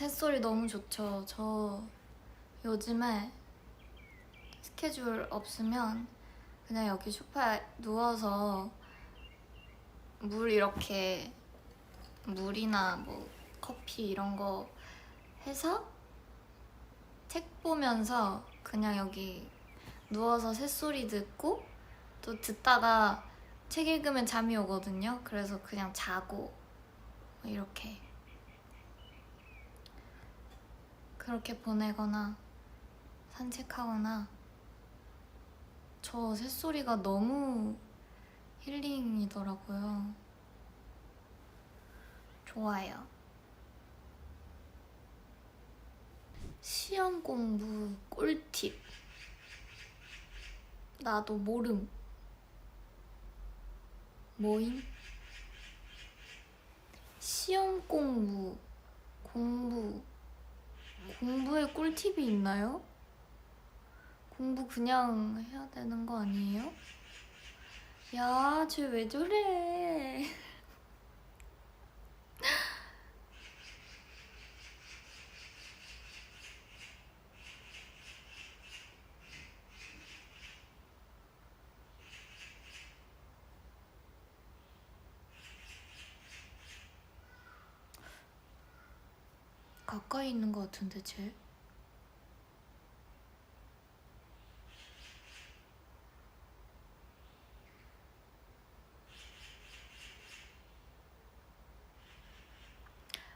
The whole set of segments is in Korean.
새소리 너무 좋죠. 저 요즘에 스케줄 없으면 그냥 여기 소파에 누워서 물 이렇게 물이나 뭐 커피 이런 거 해서 책 보면서 그냥 여기 누워서 새소리 듣고 또 듣다가 책 읽으면 잠이 오거든요. 그래서 그냥 자고 뭐 이렇게 그렇게 보내거나 산책하거나 저 새소리가 너무 힐링이더라고요. 좋아요. 시험 공부 꿀팁. 나도 모름. 뭐임? 시험 공부, 공부. 공부에 꿀팁이 있나요? 공부 그냥 해야 되는 거 아니에요? 야, 쟤 왜 저래? 가까이 있는 것 같은데 쟤?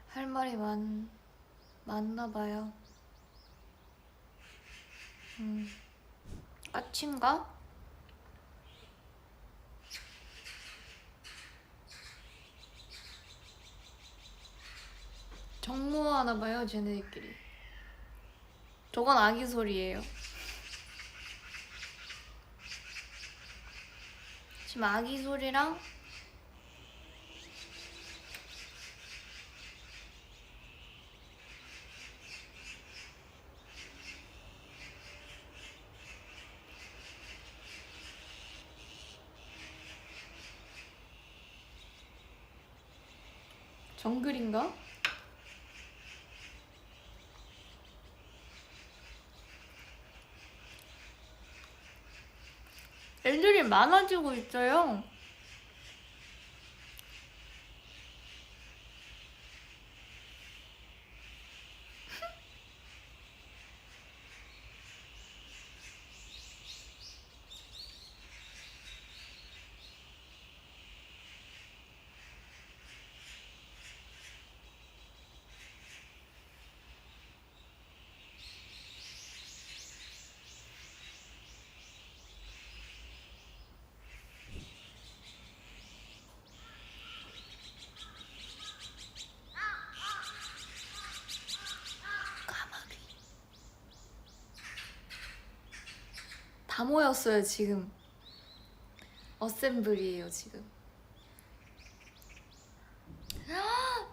할 말이 많 많나 봐요. 음, 까친가? 정모하나 봐요, 쟤네들끼리. 저건 아기 소리예요. 지금 아기 소리랑 정글인가? 애들이 많아지고 있어요. 다 모였어요 지금. 어셈블이에요 지금.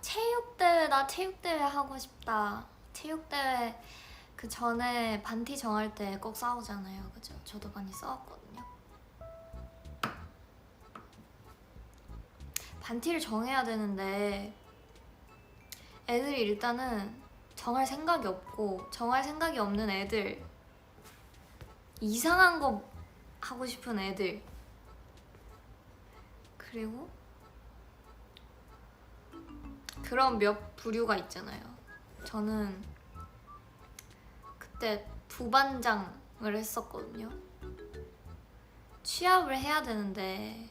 체육대회 나 체육대회 하고 싶다. 체육대회 그 전에 반티 정할 때 꼭 싸우잖아요, 그죠? 저도 많이 싸웠거든요. 반티를 정해야 되는데 애들이 일단은 정할 생각이 없고 정할 생각이 없는 애들 이상한 거 하고 싶은 애들 그리고 그런 몇 부류가 있잖아요. 저는 그때 부반장을 했었거든요. 취합을 해야 되는데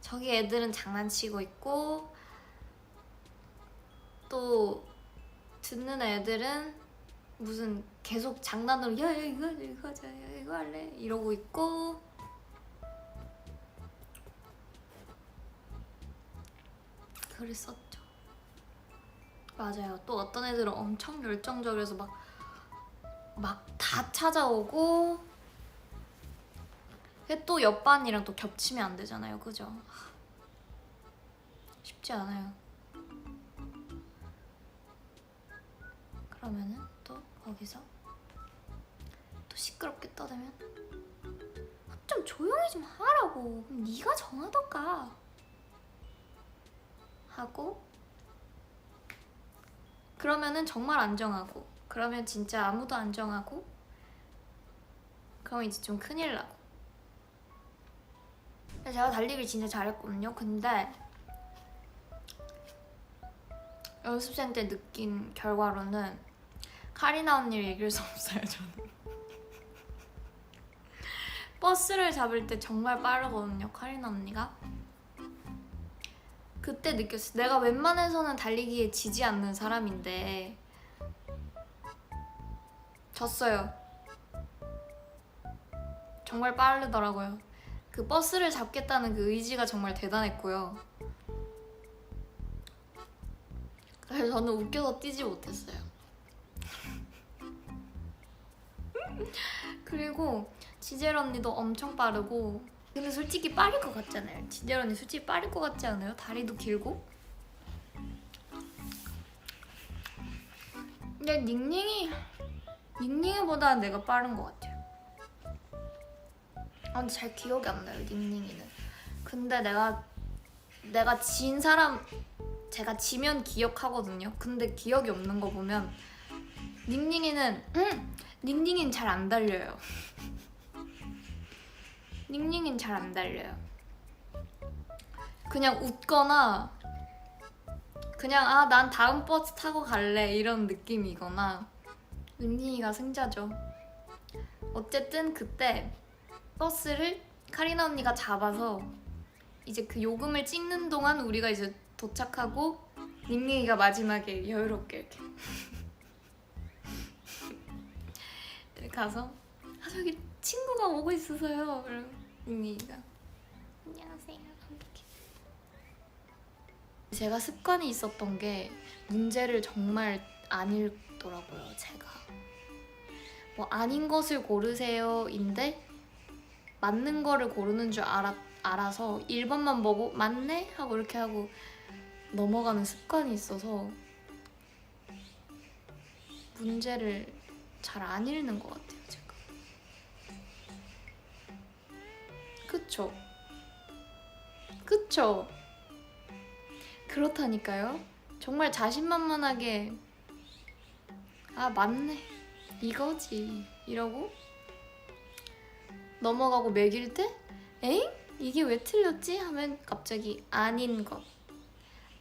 저기 애들은 장난치고 있고 또 듣는 애들은 무슨 계속 장난으로 야, 야 이거 이거 하자 야 이거 할래 이러고 있고 그랬었죠. 맞아요. 또 어떤 애들은 엄청 열정적이어서 막 막 다 찾아오고 또 옆반이랑 또 겹치면 안 되잖아요. 그죠? 하, 쉽지 않아요. 그러면은 또 거기서 또 시끄럽게 떠들면 좀 조용히 좀 하라고. 그럼 네가 정하던가. 하고 그러면은 정말 안 정하고 그러면 진짜 아무도 안 정하고 그러면 이제 좀 큰일 나고 제가 달리기를 진짜 잘했거든요 근데 연습생 때 느낀 결과로는 카리나 언니를 이길 수 없어요 저는. 버스를 잡을 때 정말 빠르거든요 카리나 언니가. 그때 느꼈어 내가 웬만해서는 달리기에 지지 않는 사람인데 졌어요. 정말 빠르더라고요. 그 버스를 잡겠다는 그 의지가 정말 대단했고요. 그래서 저는 웃겨서 뛰지 못했어요 그리고 지젤 언니도 엄청 빠르고 근데 솔직히 빠를 것 같잖아요? 지젤 언니 솔직히 빠를 것 같지 않아요? 다리도 길고? 근데 닝닝이 닝닝이보다 내가 빠른 것 같아요. 아 근데 잘 기억이 안 나요 닝닝이는. 근데 내가 내가 진 사람 제가 지면 기억하거든요. 근데 기억이 없는 거 보면 닝닝이는 음 닝닝이는 잘 안 달려요. 닝닝이는 잘 안 달려요. 그냥 웃거나 그냥 아 난 다음 버스 타고 갈래 이런 느낌이거나 닝닝이가 승자죠. 어쨌든 그때 버스를 카리나 언니가 잡아서 이제 그 요금을 찍는 동안 우리가 이제 도착하고 닝닝이가 마지막에 여유롭게 이렇게 가서 아 저기 친구가 오고 있어서요. 그럼 닝닝이가 안녕하세요 이렇게 제가 습관이 있었던 게 문제를 정말 안 읽더라고요 제가. 뭐 아닌 것을 고르세요인데 맞는 거를 고르는 줄 알아, 알아서 1번만 보고 맞네? 하고 이렇게 하고 넘어가는 습관이 있어서 문제를 잘 안 읽는 것 같아요 제가 그쵸? 그쵸? 그렇다니까요 정말 자신만만하게 아 맞네 이거지 이러고 넘어가고 매길 때 에잉? 이게 왜 틀렸지? 하면 갑자기 아닌 것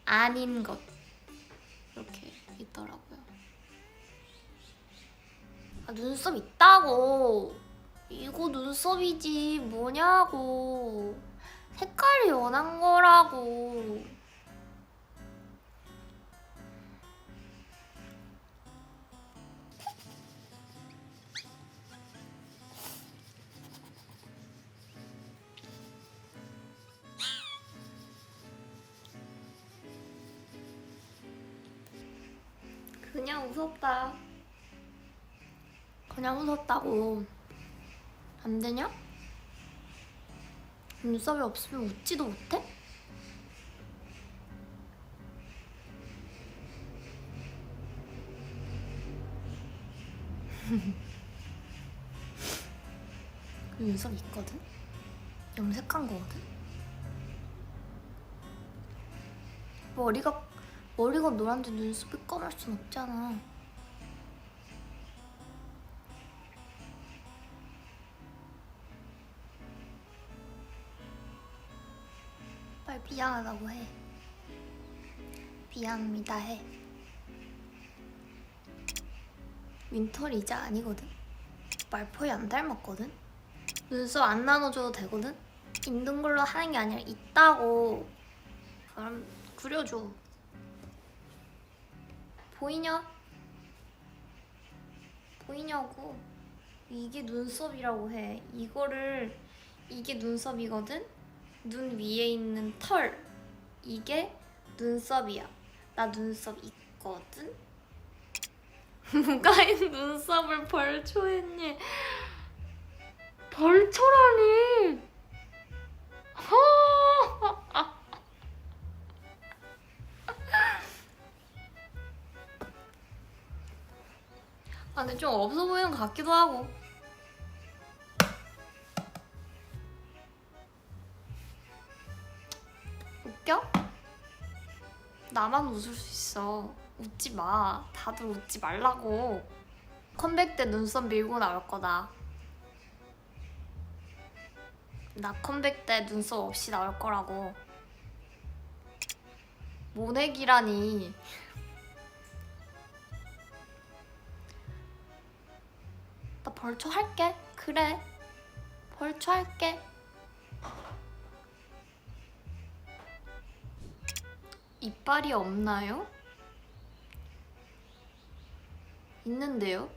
아닌 것 이렇게 있더라고요 아, 눈썹 있다고. 이거 눈썹이지 뭐냐고. 색깔이 연한 거라고. 그냥 무섭다. 그냥 무섭다고. 안 되냐? 눈썹이 없으면 웃지도 못해? 눈썹 있거든? 염색한 거거든? 머리가 머리가 노란데 눈썹이 검을 순 없잖아. 미안하다고 해. 미안합니다 해. 윈터 리자 아니거든. 말포이 안 닮았거든. 눈썹 안 나눠줘도 되거든. 있는 걸로 하는 게 아니라 있다고. 그럼 그려줘. 보이냐? 보이냐고. 이게 눈썹이라고 해. 이거를 이게 눈썹이거든. 눈 위에 있는 털. 이게 눈썹이야. 나 눈썹 있거든. 누가 이 눈썹을 벌초했니? 벌초라니. 허! 아 근데 좀 없어 보이는 것 같기도 하고 나만 웃을 수 있어 웃지 마. 다들 웃지 말라고. 컴백 때 눈썹 밀고 나올 거다. 나 컴백 때 눈썹 없이 나올 거라고. 모내기라니. 나 벌초 할게. 그래. 벌초 할게. 이빨이 없나요? 있는데요?